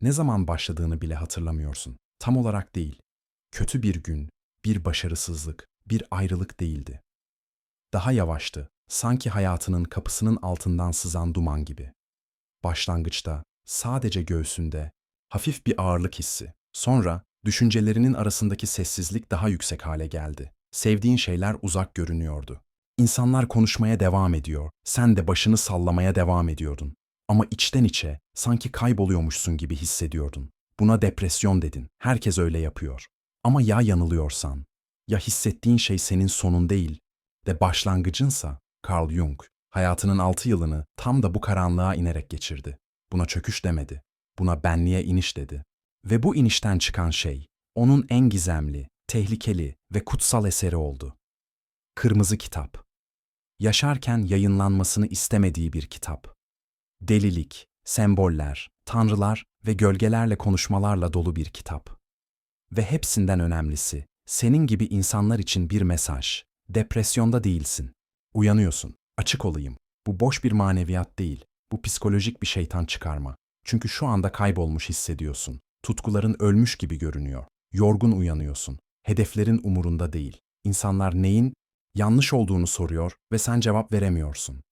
Ne zaman başladığını bile hatırlamıyorsun. Tam olarak değil. Kötü bir gün, bir başarısızlık, bir ayrılık değildi. Daha yavaştı, sanki hayatının kapısının altından sızan duman gibi. Başlangıçta, sadece göğsünde, hafif bir ağırlık hissi. Sonra, düşüncelerinin arasındaki sessizlik daha yüksek hale geldi. Sevdiğin şeyler uzak görünüyordu. İnsanlar konuşmaya devam ediyor, sen de başını sallamaya devam ediyordun. Ama içten içe, sanki kayboluyormuşsun gibi hissediyordun. Buna depresyon dedin, herkes öyle yapıyor. Ama ya yanılıyorsan? Ya hissettiğin şey senin sonun değil de başlangıcınsa? Carl Jung, hayatının altı yılını tam da bu karanlığa inerek geçirdi. Buna çöküş demedi, buna benliğe iniş dedi. Ve bu inişten çıkan şey, onun en gizemli, tehlikeli ve kutsal eseri oldu. Kırmızı Kitap. Yaşarken yayınlanmasını istemediği bir kitap. Delilik, semboller, tanrılar ve gölgelerle konuşmalarla dolu bir kitap. Ve hepsinden önemlisi, senin gibi insanlar için bir mesaj. Depresyonda değilsin. Uyanıyorsun. Açık olayım. Bu boş bir maneviyat değil. Bu psikolojik bir şeytan çıkarma. Çünkü şu anda kaybolmuş hissediyorsun. Tutkuların ölmüş gibi görünüyor. Yorgun uyanıyorsun. Hedeflerin umurunda değil. İnsanlar neyin yanlış olduğunu soruyor ve sen cevap veremiyorsun.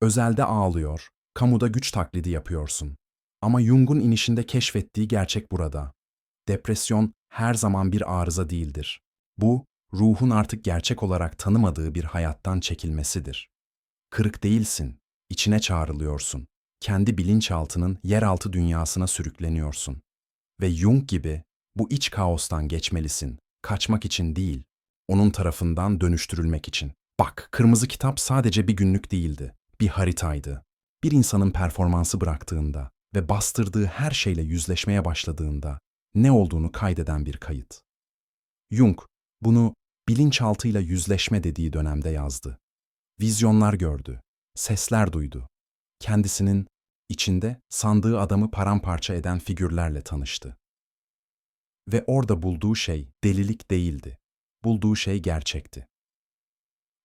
Özelde ağlıyor, kamuda güç taklidi yapıyorsun. Ama Jung'un inişinde keşfettiği gerçek burada. Depresyon her zaman bir arıza değildir. Bu, ruhun artık gerçek olarak tanımadığı bir hayattan çekilmesidir. Kırık değilsin, içine çağrılıyorsun. Kendi bilinçaltının yeraltı dünyasına sürükleniyorsun. Ve Jung gibi bu iç kaostan geçmelisin, kaçmak için değil, onun tarafından dönüştürülmek için. Bak, kırmızı kitap sadece bir günlük değildi, bir haritaydı. Bir insanın performansı bıraktığında ve bastırdığı her şeyle yüzleşmeye başladığında ne olduğunu kaydeden bir kayıt. Jung bunu bilinçaltıyla yüzleşme dediği dönemde yazdı. Vizyonlar gördü, sesler duydu. Kendisinin içinde sandığı adamı paramparça eden figürlerle tanıştı. Ve orada bulduğu şey delilik değildi. Bulduğu şey gerçekti.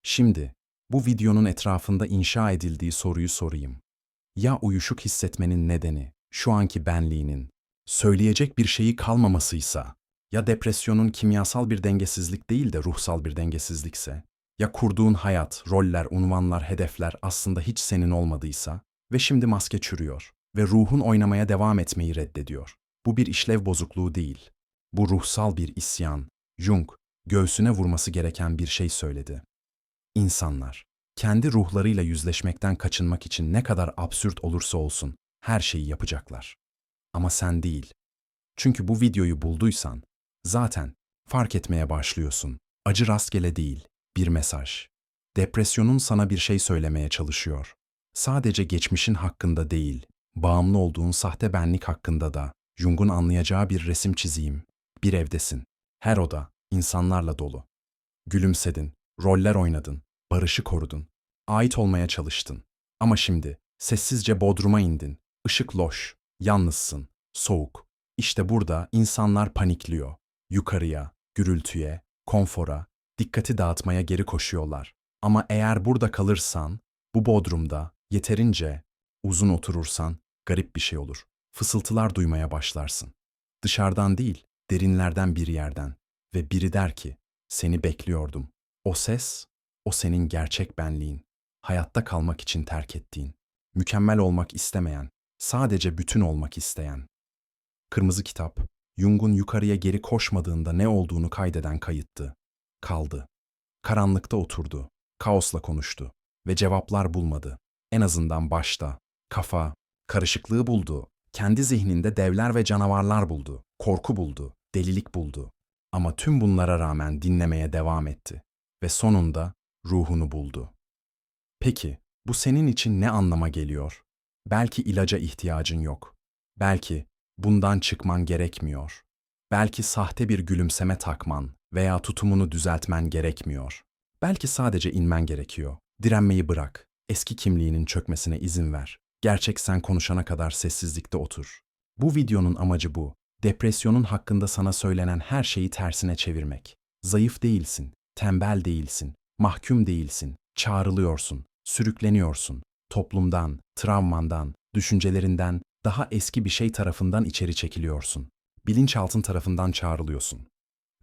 Şimdi bu videonun etrafında inşa edildiği soruyu sorayım. Ya uyuşuk hissetmenin nedeni şu anki benliğinin söyleyecek bir şeyi kalmamasıysa, ya depresyonun kimyasal bir dengesizlik değil de ruhsal bir dengesizlikse, ya kurduğun hayat, roller, unvanlar, hedefler aslında hiç senin olmadıysa ve şimdi maske çürüyor ve ruhun oynamaya devam etmeyi reddediyor. Bu bir işlev bozukluğu değil. Bu ruhsal bir isyan. Jung, göğsüne vurması gereken bir şey söyledi. İnsanlar, kendi ruhlarıyla yüzleşmekten kaçınmak için ne kadar absürt olursa olsun her şeyi yapacaklar. Ama sen değil. Çünkü bu videoyu bulduysan, zaten fark etmeye başlıyorsun. Acı rastgele değil, bir mesaj. Depresyonun sana bir şey söylemeye çalışıyor. Sadece geçmişin hakkında değil, bağımlı olduğun sahte benlik hakkında da Jung'un anlayacağı bir resim çizeyim. Bir evdesin. Her oda insanlarla dolu. Gülümsedin, roller oynadın, barışı korudun. Ait olmaya çalıştın. Ama şimdi sessizce bodruma indin. Işık loş, yalnızsın, soğuk. İşte burada insanlar panikliyor. Yukarıya, gürültüye, konfora, dikkati dağıtmaya geri koşuyorlar. Ama eğer burada kalırsan, bu bodrumda yeterince uzun oturursan garip bir şey olur. Fısıltılar duymaya başlarsın. Dışarıdan değil, derinlerden bir yerden. Ve biri der ki, seni bekliyordum. O ses, o senin gerçek benliğin. Hayatta kalmak için terk ettiğin. Mükemmel olmak istemeyen, sadece bütün olmak isteyen. Kırmızı kitap, Jung'un yukarıya geri koşmadığında ne olduğunu kaydeden kayıttı. Kaldı. Karanlıkta oturdu, kaosla konuştu ve cevaplar bulmadı. En azından başta. Kafa, karışıklığı buldu. Kendi zihninde devler ve canavarlar buldu. Korku buldu, delilik buldu. Ama tüm bunlara rağmen dinlemeye devam etti ve sonunda ruhunu buldu. Peki, bu senin için ne anlama geliyor? Belki ilaca ihtiyacın yok. Belki bundan çıkman gerekmiyor. Belki sahte bir gülümseme takman veya tutumunu düzeltmen gerekmiyor. Belki sadece inmen gerekiyor. Direnmeyi bırak. Eski kimliğinin çökmesine izin ver. Gerçek sen konuşana kadar sessizlikte otur. Bu videonun amacı bu. Depresyonun hakkında sana söylenen her şeyi tersine çevirmek. Zayıf değilsin, tembel değilsin, mahkum değilsin, çağrılıyorsun, sürükleniyorsun. Toplumdan, travmandan, düşüncelerinden Daha eski bir şey tarafından içeri çekiliyorsun. Bilinçaltın tarafından çağrılıyorsun.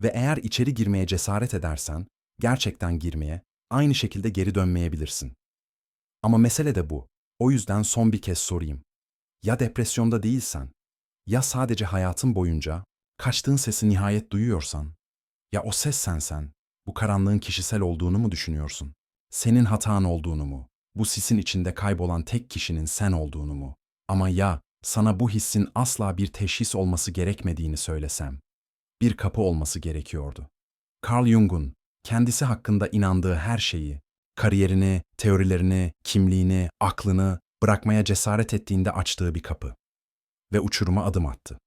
Ve eğer içeri girmeye cesaret edersen, gerçekten girmeye, aynı şekilde geri dönmeyebilirsin. Ama mesele de bu. O yüzden son bir kez sorayım. Ya depresyonda değilsen, ya sadece hayatın boyunca kaçtığın sesi nihayet duyuyorsan, ya o ses sensen, bu karanlığın kişisel olduğunu mu düşünüyorsun? Senin hatan olduğunu mu? Bu sisin içinde kaybolan tek kişinin sen olduğunu mu? Ama ya sana bu hissin asla bir teşhis olması gerekmediğini söylesem? Bir kapı olması gerekiyordu. Carl Jung'un kendisi hakkında inandığı her şeyi, kariyerini, teorilerini, kimliğini, aklını bırakmaya cesaret ettiğinde açtığı bir kapı. Ve uçuruma adım attı.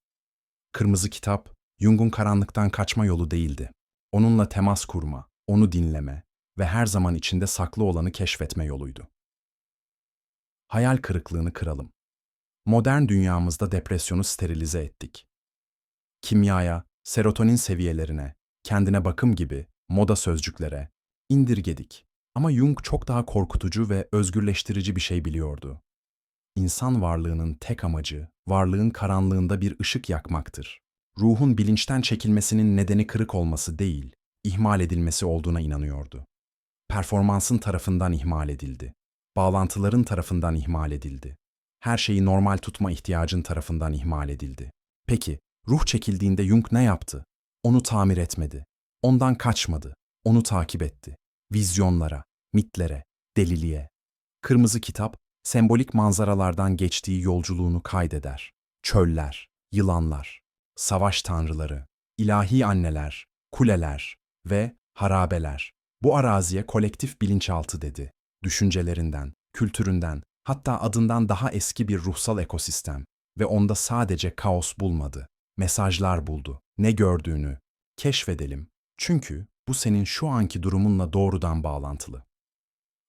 Kırmızı kitap, Jung'un karanlıktan kaçma yolu değildi. Onunla temas kurma, onu dinleme ve her zaman içinde saklı olanı keşfetme yoluydu. Hayal kırıklığını kıralım. Modern dünyamızda depresyonu sterilize ettik. Kimyaya, serotonin seviyelerine, kendine bakım gibi moda sözcüklere indirgedik. Ama Jung çok daha korkutucu ve özgürleştirici bir şey biliyordu. İnsan varlığının tek amacı, varlığın karanlığında bir ışık yakmaktır. Ruhun bilinçten çekilmesinin nedeni kırık olması değil, ihmal edilmesi olduğuna inanıyordu. Performansın tarafından ihmal edildi. Bağlantıların tarafından ihmal edildi. Her şeyi normal tutma ihtiyacın tarafından ihmal edildi. Peki, ruh çekildiğinde Jung ne yaptı? Onu tamir etmedi. Ondan kaçmadı. Onu takip etti. Vizyonlara, mitlere, deliliğe. Kırmızı kitap, sembolik manzaralardan geçtiği yolculuğunu kaydeder. Çöller, yılanlar, savaş tanrıları, ilahi anneler, kuleler ve harabeler. Bu araziye kolektif bilinçaltı dedi. Düşüncelerinden, kültüründen, hatta adından daha eski bir ruhsal ekosistem ve onda sadece kaos bulmadı. Mesajlar buldu. Ne gördüğünü keşfedelim. Çünkü bu senin şu anki durumunla doğrudan bağlantılı.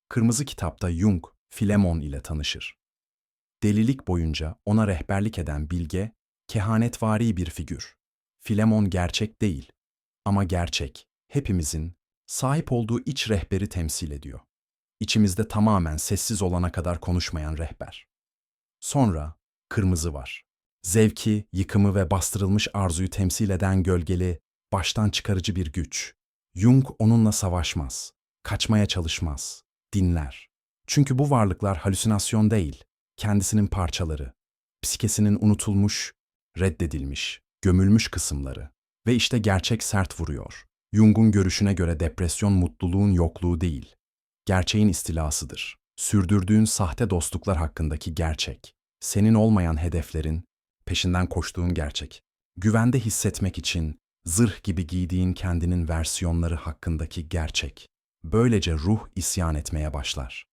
Kırmızı kitapta Jung, Filemon ile tanışır. Delilik boyunca ona rehberlik eden bilge, kehanetvari bir figür. Filemon gerçek değil ama gerçek, hepimizin sahip olduğu iç rehberi temsil ediyor. İçimizde tamamen sessiz olana kadar konuşmayan rehber. Sonra kırmızı var. Zevki, yıkımı ve bastırılmış arzuyu temsil eden gölgeli, baştan çıkarıcı bir güç. Jung onunla savaşmaz, kaçmaya çalışmaz, dinler. Çünkü bu varlıklar halüsinasyon değil, kendisinin parçaları, psikesinin unutulmuş, reddedilmiş, gömülmüş kısımları. Ve işte gerçek sert vuruyor. Jung'un görüşüne göre depresyon mutluluğun yokluğu değil, gerçeğin istilasıdır. Sürdürdüğün sahte dostluklar hakkındaki gerçek, senin olmayan hedeflerin, peşinden koştuğun gerçek. Güvende hissetmek için zırh gibi giydiğin kendinin versiyonları hakkındaki gerçek. Böylece ruh isyan etmeye başlar.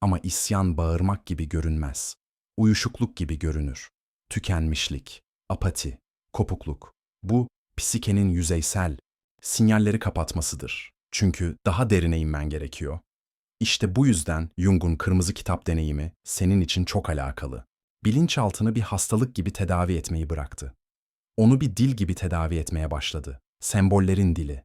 Ama isyan bağırmak gibi görünmez. Uyuşukluk gibi görünür. Tükenmişlik, apati, kopukluk. Bu, psikenin yüzeysel, sinyalleri kapatmasıdır. Çünkü daha derine inmen gerekiyor. İşte bu yüzden Jung'un kırmızı kitap deneyimi senin için çok alakalı. Bilinçaltını bir hastalık gibi tedavi etmeyi bıraktı. Onu bir dil gibi tedavi etmeye başladı. Sembollerin dili,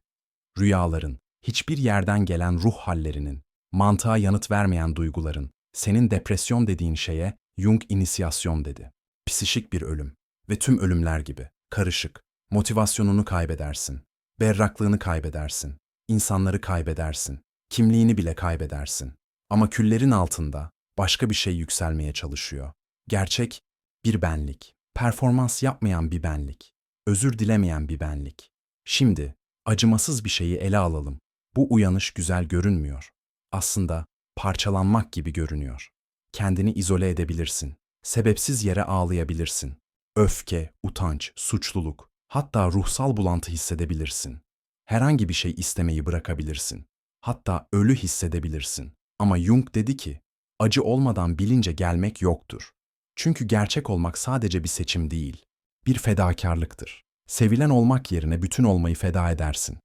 rüyaların, hiçbir yerden gelen ruh hallerinin, mantığa yanıt vermeyen duyguların, senin depresyon dediğin şeye Jung inisiyasyon dedi. Psişik bir ölüm ve tüm ölümler gibi, karışık, motivasyonunu kaybedersin, berraklığını kaybedersin, insanları kaybedersin, kimliğini bile kaybedersin. Ama küllerin altında başka bir şey yükselmeye çalışıyor. Gerçek bir benlik, performans yapmayan bir benlik, özür dilemeyen bir benlik. Şimdi acımasız bir şeyi ele alalım. Bu uyanış güzel görünmüyor. Aslında parçalanmak gibi görünüyor. Kendini izole edebilirsin. Sebepsiz yere ağlayabilirsin. Öfke, utanç, suçluluk, hatta ruhsal bulantı hissedebilirsin. Herhangi bir şey istemeyi bırakabilirsin. Hatta ölü hissedebilirsin. Ama Jung dedi ki, acı olmadan bilince gelmek yoktur. Çünkü gerçek olmak sadece bir seçim değil, bir fedakarlıktır. Sevilen olmak yerine bütün olmayı feda edersin.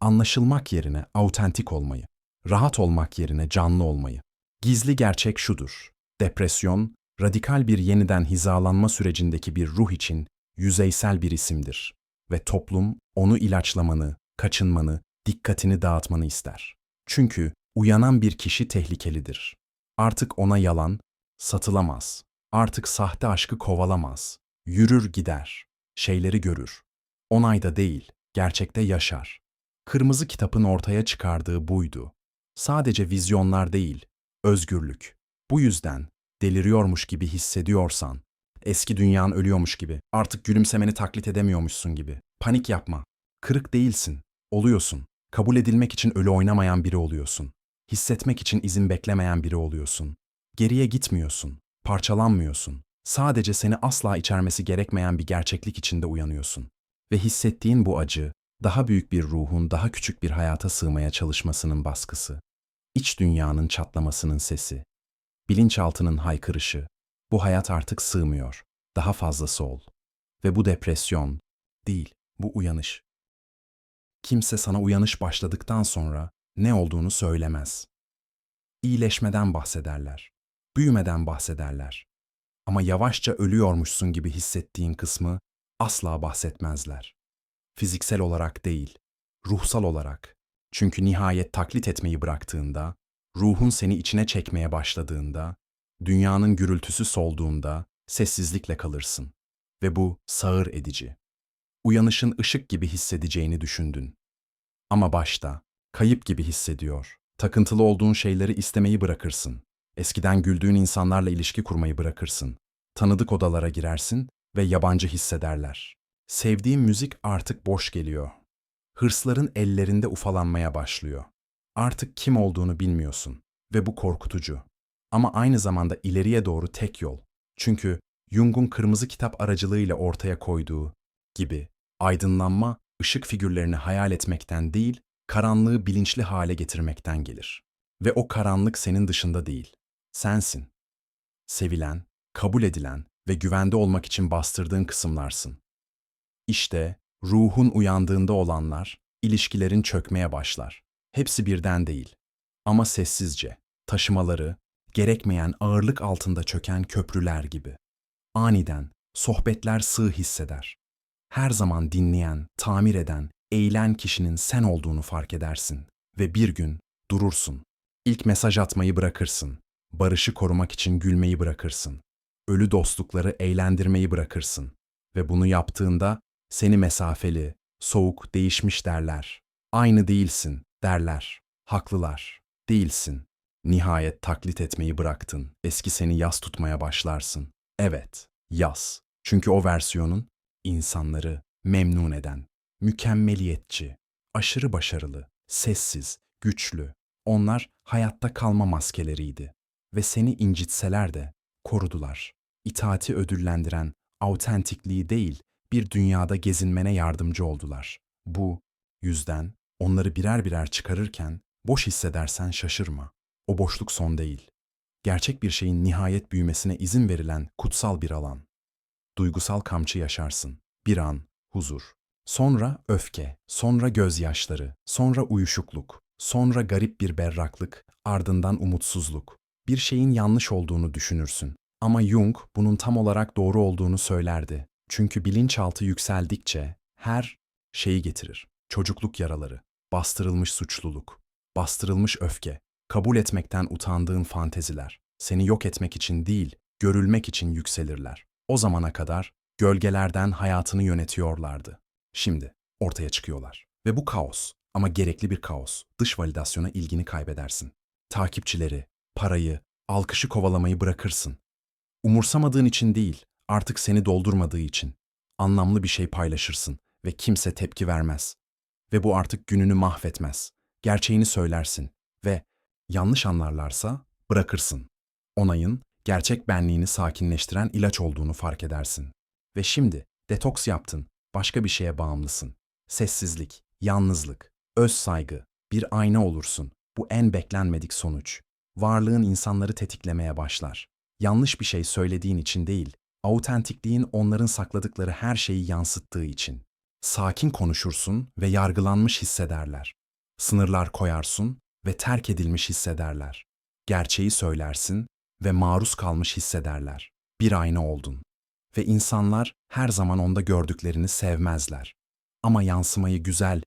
Anlaşılmak yerine autentik olmayı, rahat olmak yerine canlı olmayı. Gizli gerçek şudur. Depresyon, radikal bir yeniden hizalanma sürecindeki bir ruh için yüzeysel bir isimdir ve toplum onu ilaçlamanı, kaçınmanı, dikkatini dağıtmanı ister. Çünkü uyanan bir kişi tehlikelidir. Artık ona yalan satılamaz. Artık sahte aşkı kovalamaz. Yürür gider. Şeyleri görür. Onayda değil, gerçekte yaşar. Kırmızı kitabın ortaya çıkardığı buydu. Sadece vizyonlar değil, özgürlük. Bu yüzden deliriyormuş gibi hissediyorsan, eski dünyan ölüyormuş gibi, artık gülümsemeni taklit edemiyormuşsun gibi. Panik yapma. Kırık değilsin. Oluyorsun. Kabul edilmek için ölü oynamayan biri oluyorsun. Hissetmek için izin beklemeyen biri oluyorsun. Geriye gitmiyorsun. Parçalanmıyorsun. Sadece seni asla içermesi gerekmeyen bir gerçeklik içinde uyanıyorsun. Ve hissettiğin bu acı, daha büyük bir ruhun daha küçük bir hayata sığmaya çalışmasının baskısı. İç dünyanın çatlamasının sesi. Bilinçaltının haykırışı. Bu hayat artık sığmıyor. Daha fazlası ol. Ve bu depresyon değil, bu uyanış. Kimse sana uyanış başladıktan sonra ne olduğunu söylemez. İyileşmeden bahsederler. Büyümeden bahsederler. Ama yavaşça ölüyormuşsun gibi hissettiğin kısmı asla bahsetmezler. Fiziksel olarak değil, ruhsal olarak. Çünkü nihayet taklit etmeyi bıraktığında, ruhun seni içine çekmeye başladığında, dünyanın gürültüsü solduğunda sessizlikle kalırsın. Ve bu sağır edici. Uyanışın ışık gibi hissedeceğini düşündün. Ama başta kayıp gibi hissediyor. Takıntılı olduğun şeyleri istemeyi bırakırsın. Eskiden güldüğün insanlarla ilişki kurmayı bırakırsın. Tanıdık odalara girersin ve yabancı hissederler. Sevdiğin müzik artık boş geliyor. Hırsların ellerinde ufalanmaya başlıyor. Artık kim olduğunu bilmiyorsun ve bu korkutucu. Ama aynı zamanda ileriye doğru tek yol. Çünkü Jung'un kırmızı kitap aracılığıyla ortaya koyduğu gibi aydınlanma ışık figürlerini hayal etmekten değil, karanlığı bilinçli hale getirmekten gelir. Ve o karanlık senin dışında değil. Sensin. Sevilen, kabul edilen ve güvende olmak için bastırdığın kısımlarsın. İşte ruhun uyandığında olanlar, ilişkilerin çökmeye başlar. Hepsi birden değil. Ama sessizce, taşımaları, gerekmeyen ağırlık altında çöken köprüler gibi. Aniden, sohbetler sığ hisseder. Her zaman dinleyen, tamir eden, eğilen kişinin sen olduğunu fark edersin ve bir gün durursun. İlk mesaj atmayı bırakırsın. Barışı korumak için gülmeyi bırakırsın. Ölü dostlukları eğlendirmeyi bırakırsın. Ve bunu yaptığında seni mesafeli, soğuk, değişmiş derler. Aynı değilsin derler. Haklılar. Değilsin. Nihayet taklit etmeyi bıraktın. Eski seni yas tutmaya başlarsın. Evet, yas. Çünkü o versiyonun insanları memnun eden, mükemmeliyetçi, aşırı başarılı, sessiz, güçlü. Onlar hayatta kalma maskeleriydi ve seni incitseler de korudular. İtaati ödüllendiren autentikliği değil, bir dünyada gezinmene yardımcı oldular. Bu yüzden onları birer birer çıkarırken boş hissedersen şaşırma. O boşluk son değil. Gerçek bir şeyin nihayet büyümesine izin verilen kutsal bir alan. Duygusal kamçı yaşarsın. Bir an, huzur. Sonra öfke, sonra gözyaşları, sonra uyuşukluk, sonra garip bir berraklık, ardından umutsuzluk. Bir şeyin yanlış olduğunu düşünürsün. Ama Jung bunun tam olarak doğru olduğunu söylerdi. Çünkü bilinçaltı yükseldikçe her şeyi getirir. Çocukluk yaraları, bastırılmış suçluluk, bastırılmış öfke, kabul etmekten utandığın fanteziler, seni yok etmek için değil, görülmek için yükselirler. O zamana kadar gölgelerden hayatını yönetiyorlardı. Şimdi ortaya çıkıyorlar. Ve bu kaos ama gerekli bir kaos. Dış validasyona ilgini kaybedersin. Takipçileri, parayı, alkışı kovalamayı bırakırsın. Umursamadığın için değil, artık seni doldurmadığı için. Anlamlı bir şey paylaşırsın ve kimse tepki vermez. Ve bu artık gününü mahvetmez. Gerçeğini söylersin ve yanlış anlarlarsa bırakırsın. Onayın gerçek benliğini sakinleştiren ilaç olduğunu fark edersin. Ve şimdi detoks yaptın, başka bir şeye bağımlısın. Sessizlik, yalnızlık, öz saygı, bir ayna olursun. Bu en beklenmedik sonuç. Varlığın insanları tetiklemeye başlar. Yanlış bir şey söylediğin için değil, autentikliğin onların sakladıkları her şeyi yansıttığı için. Sakin konuşursun ve yargılanmış hissederler. Sınırlar koyarsın ve terk edilmiş hissederler. Gerçeği söylersin ve maruz kalmış hissederler. Bir ayna oldun. Ve insanlar her zaman onda gördüklerini sevmezler. Ama yansımayı güzel,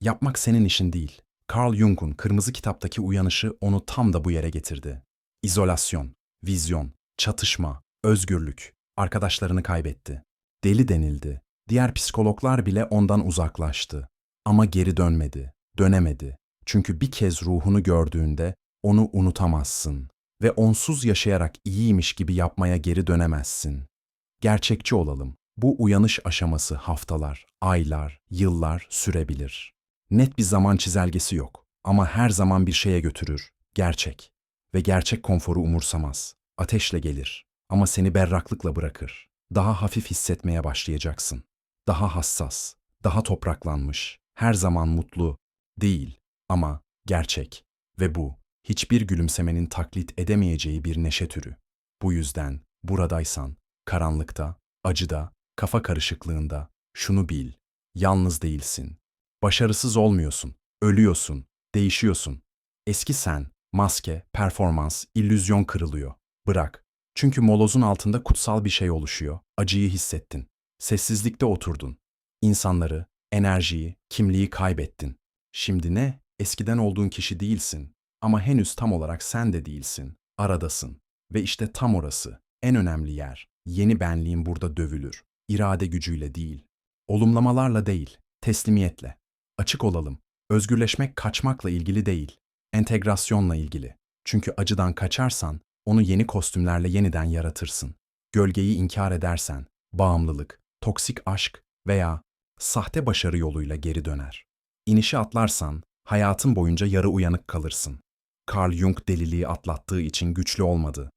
yapmak senin işin değil. Carl Jung'un Kırmızı Kitaptaki uyanışı onu tam da bu yere getirdi. İzolasyon, vizyon, çatışma, özgürlük, arkadaşlarını kaybetti. Deli denildi. Diğer psikologlar bile ondan uzaklaştı. Ama geri dönmedi, dönemedi. Çünkü bir kez ruhunu gördüğünde onu unutamazsın ve onsuz yaşayarak iyiymiş gibi yapmaya geri dönemezsin. Gerçekçi olalım. Bu uyanış aşaması haftalar, aylar, yıllar sürebilir. Net bir zaman çizelgesi yok ama her zaman bir şeye götürür. Gerçek. Ve gerçek konforu umursamaz. Ateşle gelir ama seni berraklıkla bırakır. Daha hafif hissetmeye başlayacaksın. Daha hassas, daha topraklanmış, her zaman mutlu değil ama gerçek. Ve bu hiçbir gülümsemenin taklit edemeyeceği bir neşe türü. Bu yüzden buradaysan, karanlıkta, acıda, kafa karışıklığında şunu bil. Yalnız değilsin. Başarısız olmuyorsun. Ölüyorsun. Değişiyorsun. Eski sen, maske, performans, illüzyon kırılıyor. Bırak. Çünkü molozun altında kutsal bir şey oluşuyor. Acıyı hissettin. Sessizlikte oturdun. İnsanları, enerjiyi, kimliği kaybettin. Şimdi ne? Eskiden olduğun kişi değilsin. Ama henüz tam olarak sen de değilsin. Aradasın. Ve işte tam orası. En önemli yer. Yeni benliğin burada dövülür. İrade gücüyle değil. Olumlamalarla değil. Teslimiyetle. Açık olalım. Özgürleşmek kaçmakla ilgili değil. Entegrasyonla ilgili. Çünkü acıdan kaçarsan onu yeni kostümlerle yeniden yaratırsın. Gölgeyi inkar edersen bağımlılık, toksik aşk veya sahte başarı yoluyla geri döner. İnişi atlarsan hayatın boyunca yarı uyanık kalırsın. Carl Jung deliliği atlattığı için güçlü olmadı.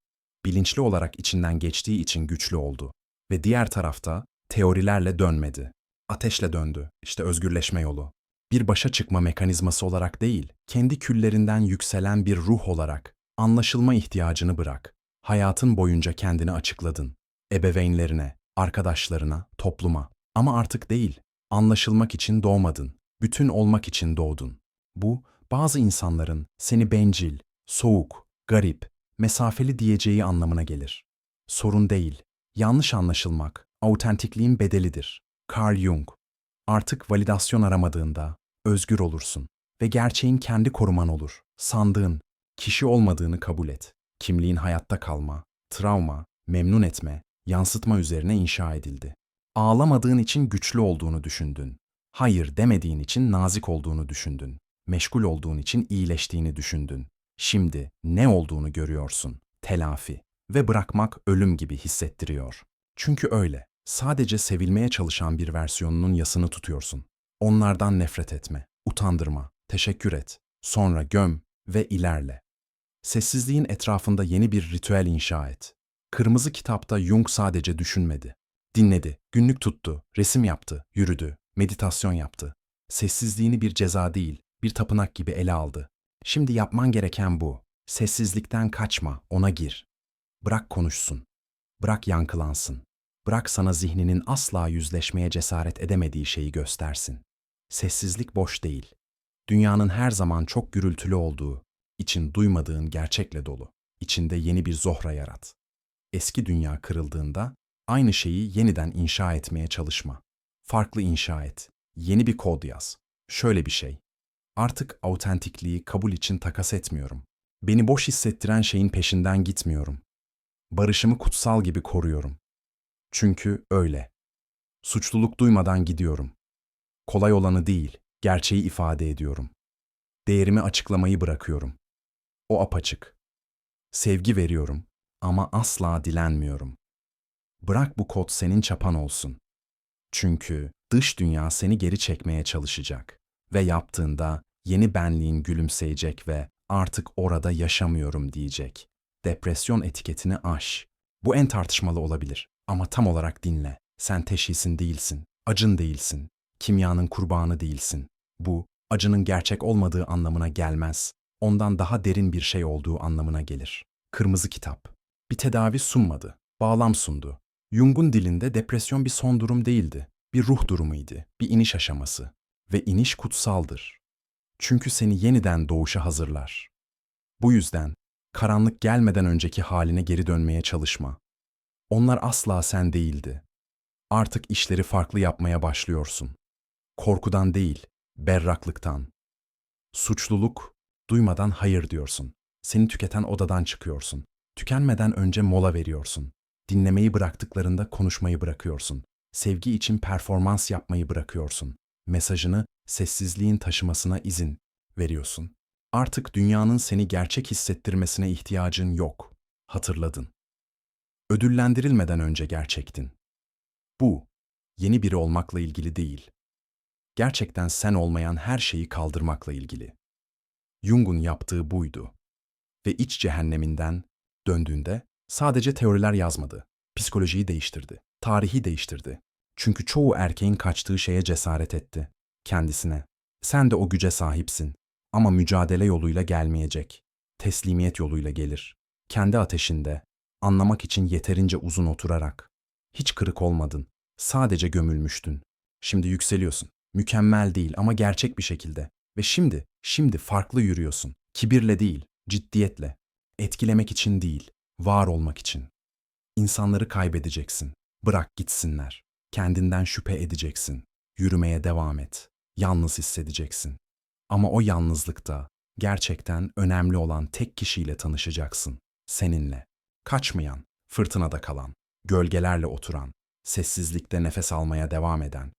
Bilinçli olarak içinden geçtiği için güçlü oldu. Ve diğer tarafta teorilerle dönmedi. Ateşle döndü. İşte özgürleşme yolu. Bir başa çıkma mekanizması olarak değil, kendi küllerinden yükselen bir ruh olarak anlaşılma ihtiyacını bırak. Hayatın boyunca kendini açıkladın. Ebeveynlerine, arkadaşlarına, topluma. Ama artık değil. Anlaşılmak için doğmadın. Bütün olmak için doğdun. Bu, bazı insanların seni bencil, soğuk, garip, mesafeli diyeceği anlamına gelir. Sorun değil. Yanlış anlaşılmak, autentikliğin bedelidir. Carl Jung. Artık validasyon aramadığında özgür olursun ve gerçeğin kendi koruman olur. Sandığın, kişi olmadığını kabul et. Kimliğin hayatta kalma, travma, memnun etme, yansıtma üzerine inşa edildi. Ağlamadığın için güçlü olduğunu düşündün. Hayır demediğin için nazik olduğunu düşündün. Meşgul olduğun için iyileştiğini düşündün. Şimdi ne olduğunu görüyorsun. Telafi ve bırakmak ölüm gibi hissettiriyor. Çünkü öyle. Sadece sevilmeye çalışan bir versiyonunun yasını tutuyorsun. Onlardan nefret etme, utandırma, teşekkür et, sonra göm ve ilerle. Sessizliğin etrafında yeni bir ritüel inşa et. Kırmızı kitapta Jung sadece düşünmedi. Dinledi, günlük tuttu, resim yaptı, yürüdü, meditasyon yaptı. Sessizliğini bir ceza değil, bir tapınak gibi ele aldı. Şimdi yapman gereken bu. Sessizlikten kaçma, ona gir. Bırak konuşsun. Bırak yankılansın. Bırak sana zihninin asla yüzleşmeye cesaret edemediği şeyi göstersin. Sessizlik boş değil. Dünyanın her zaman çok gürültülü olduğu, için duymadığın gerçekle dolu. İçinde yeni bir zohra yarat. Eski dünya kırıldığında aynı şeyi yeniden inşa etmeye çalışma. Farklı inşa et. Yeni bir kod yaz. Şöyle bir şey. Artık autentikliği kabul için takas etmiyorum. Beni boş hissettiren şeyin peşinden gitmiyorum. Barışımı kutsal gibi koruyorum. Çünkü öyle. Suçluluk duymadan gidiyorum. Kolay olanı değil, gerçeği ifade ediyorum. Değerimi açıklamayı bırakıyorum. O apaçık. Sevgi veriyorum ama asla dilenmiyorum. Bırak bu kod senin çapan olsun. Çünkü dış dünya seni geri çekmeye çalışacak ve yaptığında yeni benliğin gülümseyecek ve artık orada yaşamıyorum diyecek. Depresyon etiketini aş. Bu en tartışmalı olabilir ama tam olarak dinle. Sen teşhisin değilsin, acın değilsin, kimyanın kurbanı değilsin. Bu, acının gerçek olmadığı anlamına gelmez. Ondan daha derin bir şey olduğu anlamına gelir. Kırmızı kitap. Bir tedavi sunmadı, bağlam sundu. Jung'un dilinde depresyon bir son durum değildi, bir ruh durumuydu, bir iniş aşaması. Ve iniş kutsaldır. Çünkü seni yeniden doğuşa hazırlar. Bu yüzden karanlık gelmeden önceki haline geri dönmeye çalışma. Onlar asla sen değildi. Artık işleri farklı yapmaya başlıyorsun. Korkudan değil, berraklıktan. Suçluluk, duymadan hayır diyorsun. Seni tüketen odadan çıkıyorsun. Tükenmeden önce mola veriyorsun. Dinlemeyi bıraktıklarında konuşmayı bırakıyorsun. Sevgi için performans yapmayı bırakıyorsun. Mesajını sessizliğin taşımasına izin veriyorsun. Artık dünyanın seni gerçek hissettirmesine ihtiyacın yok. Hatırladın. Ödüllendirilmeden önce gerçektin. Bu, yeni biri olmakla ilgili değil. Gerçekten sen olmayan her şeyi kaldırmakla ilgili. Jung'un yaptığı buydu. Ve iç cehenneminden döndüğünde sadece teoriler yazmadı. Psikolojiyi değiştirdi. Tarihi değiştirdi. Çünkü çoğu erkeğin kaçtığı şeye cesaret etti. Kendisine. Sen de o güce sahipsin. Ama mücadele yoluyla gelmeyecek. Teslimiyet yoluyla gelir. Kendi ateşinde, anlamak için yeterince uzun oturarak. Hiç kırık olmadın. Sadece gömülmüştün. Şimdi yükseliyorsun. Mükemmel değil ama gerçek bir şekilde. Ve şimdi, şimdi farklı yürüyorsun. Kibirle değil, ciddiyetle. Etkilemek için değil, var olmak için. İnsanları kaybedeceksin. Bırak gitsinler. Kendinden şüphe edeceksin. Yürümeye devam et. Yalnız hissedeceksin. Ama o yalnızlıkta gerçekten önemli olan tek kişiyle tanışacaksın. Seninle. Kaçmayan, fırtınada kalan, gölgelerle oturan, sessizlikte nefes almaya devam eden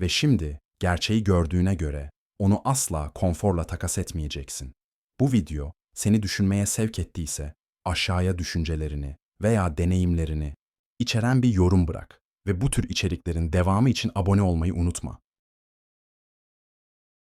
ve şimdi gerçeği gördüğüne göre onu asla konforla takas etmeyeceksin. Bu video seni düşünmeye sevk ettiyse aşağıya düşüncelerini veya deneyimlerini içeren bir yorum bırak ve bu tür içeriklerin devamı için abone olmayı unutma.